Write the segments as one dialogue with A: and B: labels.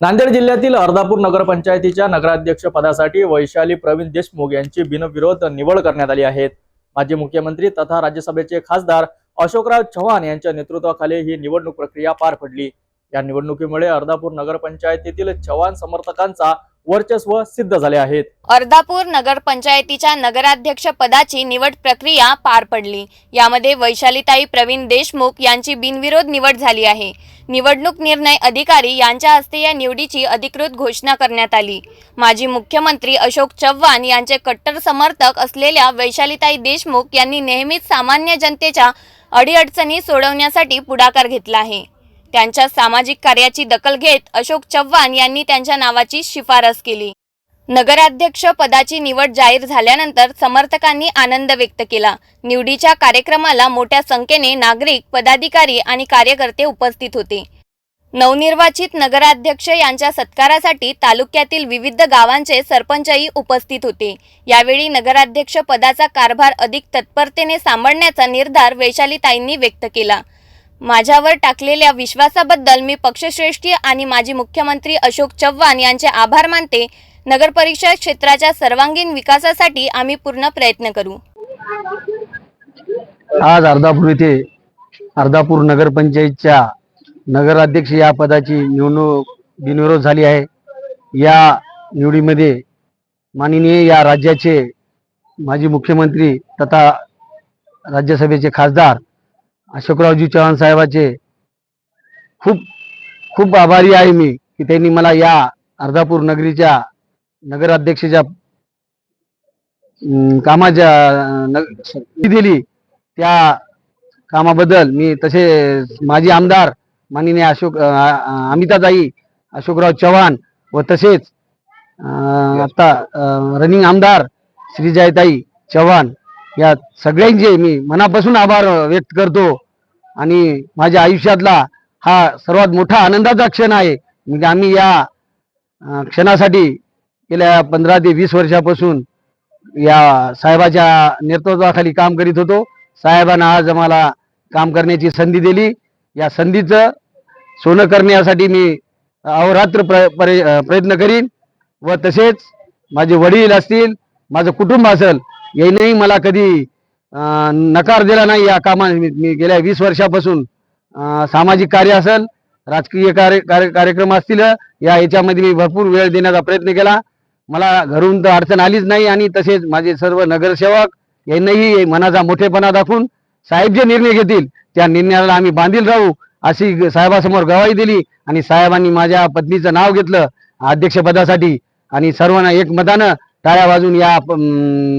A: नांदेड जिल्ह्यातील अर्धापूर नगरपंचायतीच्या नगराध्यक्ष पदासाठी वैशाली प्रवीण देशमुख यांची बिनविरोध निवड करण्यात आली आहे. माजी मुख्यमंत्री तथा राज्यसभेचे खासदार अशोकराव चव्हाण यांच्या नेतृत्वाखाली ही निवडणूक प्रक्रिया पार पडली. या निवडणुकीमुळे अर्धापूर नगरपंचायतीतील चव्हाण समर्थकांचा वर्चस्व सिद्ध झाले आहेत.
B: अर्धापूर नगरपंचायतीच्या नगराध्यक्ष पदाची निवड प्रक्रिया पार पडली. यामध्ये वैशालीताई प्रवीण देशमुख यांची बिनविरोध निवड झाली आहे. निवडणूक निर्णय अधिकारी यांच्या हस्ते या निवडीची अधिकृत घोषणा करण्यात आली. माजी मुख्यमंत्री अशोक चव्हाण यांचे कट्टर समर्थक असलेल्या वैशालीताई देशमुख यांनी नेहमीच सामान्य जनतेच्या अडीअडचणी सोडवण्यासाठी पुढाकार घेतला आहे. त्यांच्या सामाजिक कार्याची दखल घेत अशोक चव्हाण यांनी त्यांच्या नावाची शिफारस केली. नगराध्यक्ष पदाची निवड जाहीर झाल्यानंतर समर्थकांनी आनंद व्यक्त केला. निवडीच्या कार्यक्रमाला मोठ्या संख्येने नागरिक पदाधिकारी आणि कार्यकर्ते उपस्थित होते. नवनिर्वाचित नगराध्यक्ष यांच्या सत्कारासाठी तालुक्यातील विविध गावांचे सरपंचही उपस्थित होते. यावेळी नगराध्यक्ष पदाचा कारभार अधिक तत्परतेने सांभाळण्याचा निर्धार वैशालीताईंनी व्यक्त केला. माझ्यावर टाकलेल्या विश्वासाबद्दल मी पक्षश्रेष्ठी आणि माजी मुख्यमंत्री अशोक चव्हाण यांचे आभार मानते. नगर परिषद क्षेत्राच्या सर्वांगीण विकासासाठी आम्ही पूर्ण प्रयत्न करू.
C: आज अर्धापूर येथे अर्धापूर नगरपंचायतच्या नगराध्यक्ष या पदाची निवडणूक बिनविरोध झाली आहे. या निवडीमध्ये माननीय या राज्याचे माजी मुख्यमंत्री तथा राज्यसभेचे खासदार अशोकरावजी चव्हाण साहेबाचे खूप खूप आभारी आहे मी की त्यांनी मला या अर्धापूर नगरीच्या नगराध्यक्षाच्या कामाच्या नग- दिली. त्या कामाबद्दल मी तसे माजी आमदार माननीय अशोक अमिताताई अशोकराव चव्हाण व तसेच आता रनिंग आमदार श्रीजयताई चव्हाण या सगळ्यांचे मी मनापासून आभार व्यक्त करतो. आणि माझ्या आयुष्यातला हा सर्वात मोठा आनंदाचा क्षण आहे. म्हणजे आम्ही या क्षणासाठी गेल्या पंधरा ते वीस वर्षापासून या साहेबाच्या नेतृत्वाखाली काम करीत होतो. साहेबांना आज आम्हाला काम करण्याची संधी दिली. या संधीचं सोनं करण्यासाठी मी अहोरात्र प्र परे- प्रयत्न करीन. व तसेच माझे वडील असतील माझं कुटुंब असेल यांनीही मला कधी नकार दिला नाही या कामा मी मी गेल्या वीस वर्षापासून सामाजिक कार्य असेल राजकीय कार्य कार्य कार्यक्रम असतील या याच्यामध्ये मी भरपूर वेळ देण्याचा प्रयत्न केला. मला घरून तर अडचण आलीच नाही आणि तसेच माझे सर्व नगरसेवक यांनाही मनाचा मोठेपणा दाखवून साहेब जे निर्णय घेतील त्या निर्णयाला आम्ही बांधील राहू अशी साहेबासमोर गवाही दिली आणि साहेबांनी माझ्या पत्नीचं नाव घेतलं अध्यक्षपदासाठी. आणि सर्वांना एकमतानं टाळ्या वाजून या प-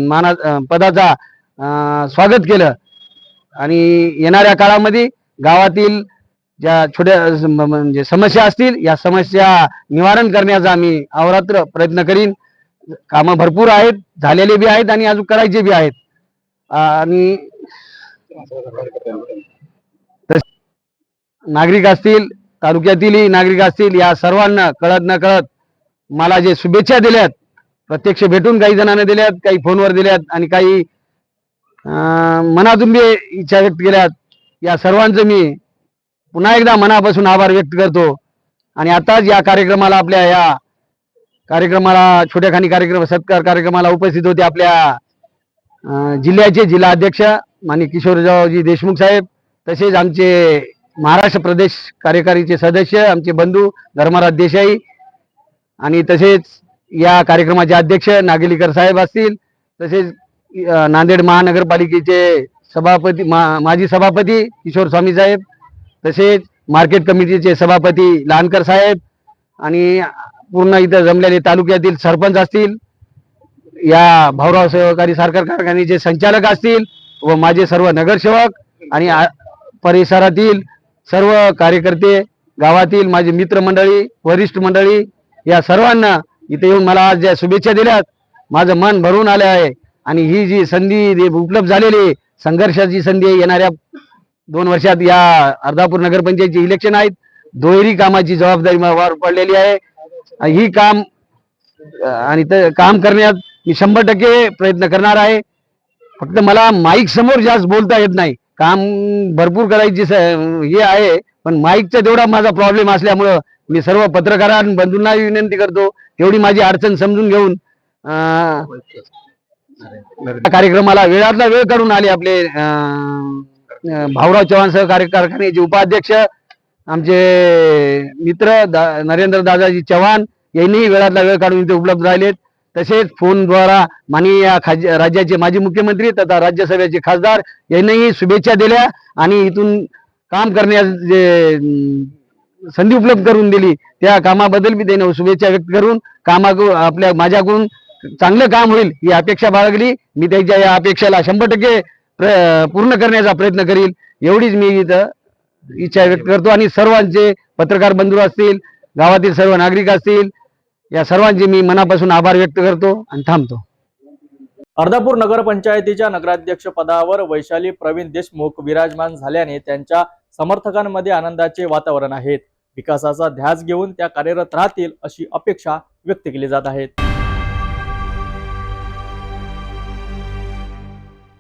C: माना पदाचा स्वागत केलं. आणि येणाऱ्या काळामध्ये गावातील ज्या छोट्या म्हणजे समस्या असतील या समस्या निवारण करण्याचा आम्ही अवरात्र प्रयत्न करीन. कामं भरपूर आहेत झालेले बी आहेत आणि अजून करायचे बी आहेत. आणि तस- नागरिक असतील तालुक्यातीलही नागरिक असतील या सर्वांना कळत न कळत मला जे शुभेच्छा दिल्यात प्रत्यक्ष भेटून काही जणांना दिल्यात काही फोनवर दिल्यात आणि काही मनातून बी इच्छा व्यक्त केल्यात. या सर्वांचं मी पुन्हा एकदा मनापासून आभार व्यक्त करतो. आणि आताच या कार्यक्रमाला आपल्या या कार्यक्रमाला छोट्या खाणी कार्यक्रम सत्कार कार्यक्रमाला उपस्थित होते आपल्या जिल्ह्याचे जिल्हा अध्यक्ष माननीय किशोररावजी देशमुख साहेब तसेच आमचे महाराष्ट्र प्रदेश कार्यकारीचे सदस्य आमचे बंधू धर्मराज देसाई आणि तसेच या कार्यक्रमाचे अध्यक्ष नागेलीकर साहेब असतील तसेच नांदेड महानगरपालिकेचे सभापती मा माजी सभापती किशोर स्वामी साहेब तसेच मार्केट कमिटीचे सभापती लहानकर साहेब आणि पूर्ण इथं जमलेले तालुक्यातील सरपंच असतील या भाऊराव सहकारी साखर कारखान्याचे संचालक असतील व माझे सर्व नगरसेवक आणि आ- परिसरातील सर्व कार्यकर्ते गावातील माझे मित्रमंडळी वरिष्ठ मंडळी या सर्वांना इथे येऊन मला आज ज्या शुभेच्छा दिल्यात माझं मन भरून आलं आहे. आणि ही जी संधी उपलब्ध झालेली आहे, संघर्षाची संधी येणाऱ्या दोन वर्षात या अर्धापूर नगरपंचायतची इलेक्शन आहेत. दुहेरी कामाची जबाबदारी माझ्यावर पडलेली आहे. ही काम आणि काम करण्यात मी शंभर टक्के प्रयत्न करणार आहे. फक्त मला माईक समोर जास्त बोलता येत नाही. काम भरपूर करायची स- हे आहे. पण माईकचा तेवढा माझा प्रॉब्लेम असल्यामुळं मी सर्व पत्रकारांबंधूंना विनंती करतो तेवढी माझी अडचण समजून घेऊन या कार्यक्रमाला वेळातला वेळ काढून आले आपले भाऊराव चव्हाण सहकारी कारखान्याचे उपाध्यक्ष आमचे मित्र दा, नरेंद्र दादाजी चव्हाण यांनीही वेळातला वेळ काढून इथे उपलब्ध राहिलेत. तसेच फोनद्वारा माननीय खाज राज्याचे माजी मुख्यमंत्री तथा राज्यसभेचे खासदार यांनीही शुभेच्छा दिल्या आणि इथून काम करण्यास जे संधी उपलब्ध करून दिली त्या कामाबद्दल मी त्यांना शुभेच्छा व्यक्त करून कामा आपल्या माझ्याकडून चांगलं काम होईल ही अपेक्षा बाळगली. मी त्यांच्या या अपेक्षेला शंभर टक्के प्र- पूर्ण करण्याचा प्रयत्न करील एवढीच मी इथं इच्छा व्यक्त करतो. आणि सर्वांचे पत्रकार बंधू असतील गावातील सर्व नागरिक असतील या सर्वांचे मी मनापासून आभार व्यक्त करतो आणि थांबतो.
A: अर्धापूर नगरपंचायतीच्या नगराध्यक्ष पदावर वैशाली प्रवीण देशमुख विराजमान झाल्याने त्यांच्या समर्थकांमध्ये आनंदाचे वातावरण आहे. विकासाचा ध्यास घेऊन त्या कार्यरत राहतील अशी अपेक्षा व्यक्त केली जात आहे.